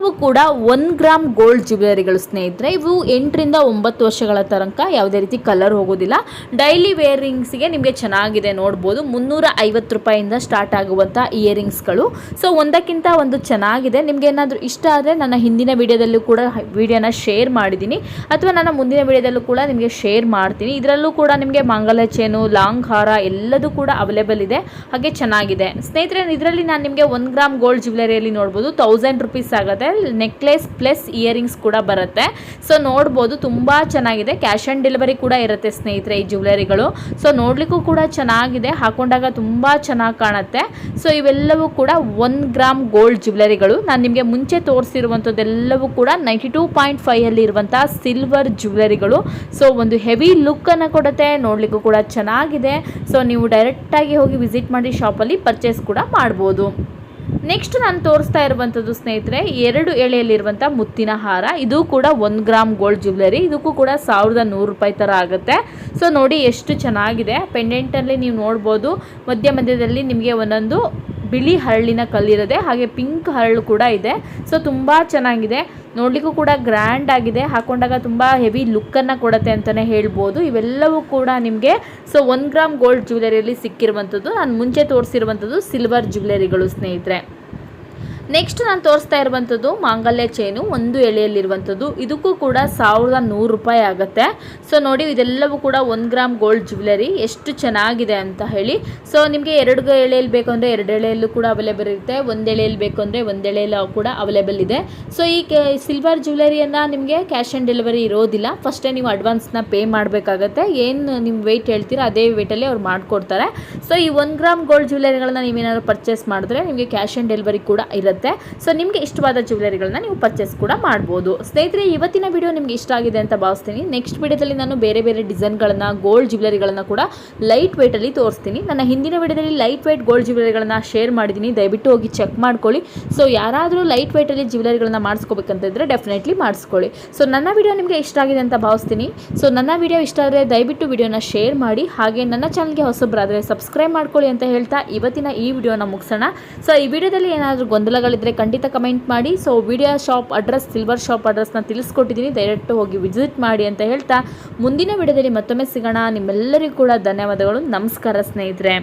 ಇವು ಕೂಡ ಒನ್ ಗ್ರಾಮ್ ಗೋಲ್ಡ್ ಜ್ಯುವೆಲರಿಗಳು ಸ್ನೇಹಿತರೆ. ಇವು ಎಂಟರಿಂದ ಒಂಬತ್ತು ವರ್ಷಗಳ ತನಕ ಯಾವುದೇ ರೀತಿ ಕಲರ್ ಹೋಗೋದಿಲ್ಲ. ಡೈಲಿ ವೇರಿಂಗ್ಸ್ಗೆ ನಿಮಗೆ ಚೆನ್ನಾಗಿದೆ ನೋಡ್ಬೋದು. ಮುನ್ನೂರ ಐವತ್ತು ರೂಪಾಯಿಂದ ಸ್ಟಾರ್ಟ್ ಆಗುವಂಥ ಇಯರಿಂಗ್ಸ್ಗಳು ಸೊ ಒಂದಕ್ಕಿಂತ ಒಂದು ಚೆನ್ನಾಗಿದೆ. ನಿಮಗೆ ಏನಾದರೂ ಇಷ್ಟ ಆದರೆ ನನ್ನ ಹಿಂದಿನ ವಿಡಿಯೋದಲ್ಲೂ ಕೂಡ ವಿಡಿಯೋನ ಶೇರ್ ಮಾಡಿದ್ದೀನಿ. ಅಥವಾ ನನ್ನ ಮುಂದಿನ ವಿಡಿಯೋದಲ್ಲೂ ಕೂಡ ನಿಮಗೆ ಶೇರ್ ಮಾಡ್ತೀನಿ. ಇದರಲ್ಲೂ ಕೂಡ ನಿಮಗೆ ಮಂಗಲ ಚೇನು ಲಾಂಗ್ ಹಾರ ಎಲ್ಲದೂ ಕೂಡ ಅವೈಲೇಬಲ್ ಇದೆ. ಹಾಗೆ ಚೆನ್ನಾಗಿದೆ. ಸ್ನೇಹಿತರೆ, ಇದರಲ್ಲಿ ನಾನು ನಿಮಗೆ ಒನ್ ಗ್ರಾಮ್ ಗೋಲ್ಡ್ ಜ್ಯುವೆಲರಿಯಲ್ಲಿ ನೋಡ್ಬೋದು. ತೌಸಂಡ್ ರುಪೀಸ್ ಆಗುತ್ತೆ. ನೆಕ್ಲೆಸ್ ಪ್ಲಸ್ ಇಯರಿಂಗ್ಸ್ ಕೂಡ ಬರುತ್ತೆ. ಸೊ ನೋಡ್ಬೋದು ತುಂಬ ಚೆನ್ನಾಗಿದೆ. ಕ್ಯಾಶ್ ಆನ್ ಡೆಲಿವರಿ ಕೂಡ ಇರುತ್ತೆ ಸ್ನೇಹಿತರೆ ಈ ಜ್ಯುವೆಲರಿಗಳು. ಸೊ ನೋಡಲಿಕ್ಕೂ ಕೂಡ ಚೆನ್ನಾಗಿದೆ. ಹಾಕೊಂಡಾಗ ತುಂಬ ಚೆನ್ನಾಗಿ ಕಾಣುತ್ತೆ. ಸೊ ಇವೆಲ್ಲವೂ ಕೂಡ ಒನ್ ಗ್ರಾಮ್ ಗೋಲ್ಡ್ ಜ್ಯುವೆಲರಿಗಳು. ನಾನು ನಿಮಗೆ ಮುಂಚೆ ತೋರಿಸಿರುವಂಥದ್ದೆಲ್ಲವೂ ಕೂಡ ನೈಂಟಿ ಟೂ ಪಾಯಿಂಟ್ ಫೈವಲ್ಲಿ ಇರುವಂಥ ಸಿಲ್ವರ್ ಜ್ಯುವೆಲರಿಗಳು. ಸೊ ಒಂದು ಹೆವಿ ಲುಕ್ಕನ್ನು ಕೊಡುತ್ತೆ. ನೋಡಲಿಕ್ಕೂ ಕೂಡ ಚೆನ್ನಾಗಿದೆ. ಸೊ ನೀವು ಡೈರೆಕ್ಟಾಗಿ ಹೋಗಿ ವಿಸಿಟ್ ಮಾಡಿ ಶಾಪಲ್ಲಿ ಪರ್ಚೇಸ್ ಕೂಡ ಮಾಡ್ಬೋದು. ನೆಕ್ಸ್ಟ್ ನಾನು ತೋರಿಸ್ತಾ ಇರುವಂಥದ್ದು ಸ್ನೇಹಿತರೆ, ಎರಡು ಎಳೆಯಲ್ಲಿರುವಂಥ ಮುತ್ತಿನ ಹಾರ. ಇದು ಕೂಡ ಒಂದು ಗ್ರಾಮ್ ಗೋಲ್ಡ್ ಜ್ಯುವೆಲರಿ ಇದಕ್ಕೂ ಕೂಡ ಸಾವಿರದ ನೂರು ರೂಪಾಯಿ ಥರ ಆಗುತ್ತೆ. ಸೊ ನೋಡಿ ಎಷ್ಟು ಚೆನ್ನಾಗಿದೆ. ಪೆಂಡೆಂಟಲ್ಲಿ ನೀವು ನೋಡ್ಬೋದು. ಮಧ್ಯ ಮಧ್ಯದಲ್ಲಿ ನಿಮಗೆ ಒಂದೊಂದು ಬಿಳಿ ಹರಳಿನ ಕಲ್ಲಿರದೆ ಹಾಗೆ ಪಿಂಕ್ ಹರಳು ಕೂಡ ಇದೆ. ಸೊ ತುಂಬ ಚೆನ್ನಾಗಿದೆ. ನೋಡಲಿಕ್ಕೂ ಕೂಡ ಗ್ರ್ಯಾಂಡ್ ಆಗಿದೆ. ಹಾಕೊಂಡಾಗ ತುಂಬ ಹೆವಿ ಲುಕ್ಕನ್ನು ಕೊಡುತ್ತೆ ಅಂತಲೇ ಹೇಳ್ಬೋದು. ಇವೆಲ್ಲವೂ ಕೂಡ ನಿಮಗೆ ಸೊ ಒನ್ ಗ್ರಾಮ್ ಗೋಲ್ಡ್ ಜ್ಯುವೆಲರಿಯಲ್ಲಿ ಸಿಕ್ಕಿರುವಂಥದ್ದು. ನಾನು ಮುಂಚೆ ತೋರಿಸಿರುವಂಥದ್ದು ಸಿಲ್ವರ್ ಜ್ಯುವೆಲರಿಗಳು ಸ್ನೇಹಿತರೆ. ನೆಕ್ಸ್ಟ್ ನಾನು ತೋರಿಸ್ತಾ ಇರುವಂಥದ್ದು ಮಾಂಗಲ್ಯ ಚೈನು ಒಂದು ಎಳೆಯಲ್ಲಿರುವಂಥದ್ದು ಇದಕ್ಕೂ ಕೂಡ ಸಾವಿರದ ನೂರು ರೂಪಾಯಿ ಆಗುತ್ತೆ. ಸೊ ನೋಡಿ, ಇದೆಲ್ಲವೂ ಕೂಡ ಒಂದು ಗ್ರಾಮ್ ಗೋಲ್ಡ್ ಜ್ಯುವೆಲರಿ ಎಷ್ಟು ಚೆನ್ನಾಗಿದೆ ಅಂತ ಹೇಳಿ. ಸೊ ನಿಮಗೆ ಎರಡು ಎಳೆಯಲ್ಲಿ ಬೇಕು ಅಂದರೆ ಎರಡು ಎಳೆಯಲ್ಲೂ ಕೂಡ ಅವೈಲೇಬಲ್ ಇರುತ್ತೆ. ಒಂದು ಎಳೆಯಲ್ಲಿ ಬೇಕು ಅಂದರೆ ಒಂದು ಎಳೆಯಲ್ಲಿ ಕೂಡ ಅವೈಲೇಬಲ್ ಇದೆ. ಸೊ ಈ ಸಿಲ್ವರ್ ಜ್ಯುವೆಲರಿಯನ್ನು ನಿಮಗೆ ಕ್ಯಾಶ್ ಆನ್ ಡೆಲಿವರಿ ಇರೋದಿಲ್ಲ. ಫಸ್ಟೇ ನೀವು ಅಡ್ವಾನ್ಸ್ನ ಪೇ ಮಾಡಬೇಕಾಗತ್ತೆ. ಏನು ನಿಮ್ಮ ವೆಯ್ಟ್ ಹೇಳ್ತೀರಾ ಅದೇ ವೆಯ್ಟಲ್ಲಿ ಅವ್ರು ಮಾಡಿಕೊಡ್ತಾರೆ. ಸೊ ಈ ಒಂದು ಗ್ರಾಮ್ ಗೋಲ್ಡ್ ಜ್ಯುವೆಲರಿಗಳನ್ನ ನೀವೇನಾದ್ರು ಪರ್ಚೇಸ್ ಮಾಡಿದ್ರೆ ನಿಮಗೆ ಕ್ಯಾಶ್ ಆನ್ ಡೆಲಿವರಿ ಕೂಡ ಇರುತ್ತೆ. ಸೊ ನಿಮಗೆ ಇಷ್ಟವಾದ ಜ್ಯುವೆಲರಿಗಳನ್ನ ನೀವು ಪರ್ಚೇಸ್ ಕೂಡ ಮಾಡ್ಬೋದು. ಸ್ನೇಹಿತರೆ, ಇವತ್ತಿನ ವಿಡಿಯೋ ನಿಮಗೆ ಇಷ್ಟ ಆಗಿದೆ ಅಂತ ಭಾವಿಸ್ತೀನಿ. ನೆಕ್ಸ್ಟ್ ವಿಡಿಯೋದಲ್ಲಿ ನಾನು ಬೇರೆ ಬೇರೆ ಡಿಸೈನ್ಗಳನ್ನ ಗೋಲ್ಡ್ ಜ್ಯುವೆಲರಿಗಳನ್ನ ಕೂಡ ಲೈಟ್ ವೆಯ್ಟಲ್ಲಿ ತೋರಿಸ್ತೀನಿ. ನನ್ನ ಹಿಂದಿನ ವಿಡಿಯೋದಲ್ಲಿ ಲೈಟ್ ವೇಟ್ ಗೋಲ್ಡ್ ಜ್ಯುವೆಲರಿಗಳನ್ನ ಶೇರ್ ಮಾಡಿದ್ದೀನಿ. ದಯವಿಟ್ಟು ಹೋಗಿ ಚೆಕ್ ಮಾಡ್ಕೊಳ್ಳಿ. ಸೊ ಯಾರಾದರೂ ಲೈಟ್ ವೆಯ್ಟಲ್ಲಿ ಜ್ಯುವೆಲರಿಗಳನ್ನ ಮಾಡಿಸ್ಕೋಬೇಕಂತಿದ್ರೆ ಡೆಫಿನೆಟ್ಲಿ ಮಾಡಿಸ್ಕೊಳ್ಳಿ. ಸೊ ನನ್ನ ವಿಡಿಯೋ ನಿಮಗೆ ಇಷ್ಟ ಆಗಿದೆ ಅಂತ ಭಾವಿಸ್ತೀನಿ. ಸೊ ನನ್ನ ವಿಡಿಯೋ ಇಷ್ಟ ಆದರೆ ದಯವಿಟ್ಟು ವಿಡಿಯೋನ ಶೇರ್ ಮಾಡಿ. ಹಾಗೆ ನನ್ನ ಚಾನಲ್ಗೆ ಹೊಸಬ್ರಾದರೆ ಸಬ್ಸ್ಕ್ರೈಬ್ ಮಾಡ್ಕೊಳ್ಳಿ ಅಂತ ಹೇಳ್ತಾ ಇವತ್ತಿನ ಈ ವಿಡಿಯೋನ ಮುಗಿಸೋಣ. ಸೊ ಈ ವಿಡಿಯೋದಲ್ಲಿ ಏನಾದರೂ ಗೊಂದಲಗಳಿದ್ದರೆ ಖಂಡಿತ ಕಮೆಂಟ್ ಮಾಡಿ. So video shop address silver shop ಅಡ್ರೆಸ್ನ ತಿಳಿಸ್ಕೊಟ್ಟಿದ್ದೀನಿ. ಡೈರೆಕ್ಟ್ ಹೋಗಿ ವಿಸಿಟ್ ಮಾಡಿ ಅಂತ ಹೇಳ್ತಾ ಮುಂದಿನ ವಿಡಿಯೋದಲ್ಲಿ ಮತ್ತೊಮ್ಮೆ ಸಿಗೋಣ. ನಿಮ್ಮೆಲ್ಲರಿಗೂ ಕೂಡ ಧನ್ಯವಾದಗಳು. ನಮಸ್ಕಾರ ಸ್ನೇಹಿತರೆ.